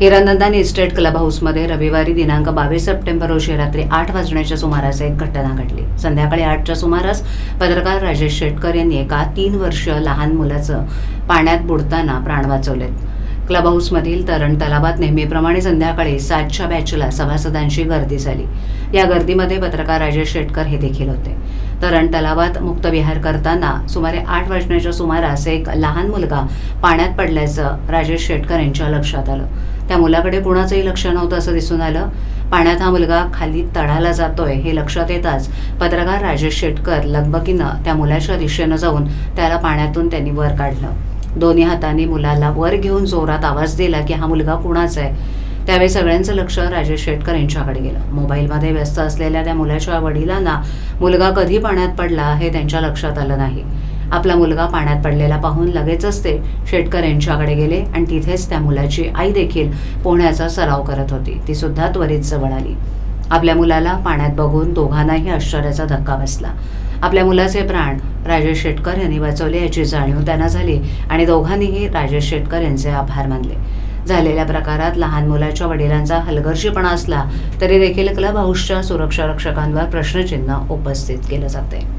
हिरानंदान estate club हाऊसमध्ये रविवारी दिनांक बावीस सप्टेंबर रोजी रात्री आठ वाजण्याच्या सुमारास एक घटना घडली. संध्याकाळी आठच्या सुमारास पत्रकार राजेश शेटकर यांनी एका तीन वर्ष लहान मुलाचं पाण्यात बुडताना प्राण वाचवलेत. क्लब हाऊसमधील तरण तलावात नेहमीप्रमाणे संध्याकाळी सातच्या बॅचला सभासदांची गर्दी झाली. या गर्दीमध्ये पत्रकार राजेश शेटकर हे देखील होते. तरण तलावात मुक्तविहार करताना सुमारे आठ वाजण्याच्या सुमारास एक लहान मुलगा पाण्यात पडल्याचं राजेश शेटकर यांच्या लक्षात आलं. त्या मुलाकडे कुणाचंही लक्ष नव्हतं असं दिसून आलं. पाण्यात हा मुलगा खाली तळाला जातोय हे लक्षात येताच पत्रकार राजेश शेटकर लगबगीनं त्या मुलाच्या दिशेनं जाऊन त्याला पाण्यातून त्यांनी वर काढलं. दोन्ही हाताने मुलाला वर घेऊन जोरात आवाज दिला की हा मुलगा कुणाचा आहे? त्यावेळी सगळ्यांचं लक्ष राजेश शेटकर यांच्याकडे गेलं. मोबाईलमध्ये व्यस्त असलेल्या त्या मुलाच्या वडिलांना मुलगा कधी पाण्यात पडला हे त्यांच्या लक्षात आलं नाही. आपला मुलगा पाण्यात पडलेला पाहून लगेचच ते शेटकर यांच्याकडे गेले आणि तिथेच त्या मुलाची आई देखील पोहण्याचा सराव करत होती. ती सुद्धा त्वरित जवळ आली. आपल्या मुलाला पाण्यात बघून दोघांनाही आश्चर्याचा धक्का बसला. आपल्या मुलाचे प्राण राजेश शेटकर यांनी वाचवले याची जाणीव त्यांना झाली आणि दोघांनीही राजेश शेटकर यांचे आभार मानले. झालेल्या प्रकारात लहान मुलाच्या वडिलांचा हलगर्जीपणा असला तरी देखील क्लब हाऊसच्या सुरक्षा रक्षकांवर प्रश्नचिन्ह उपस्थित केलं जाते.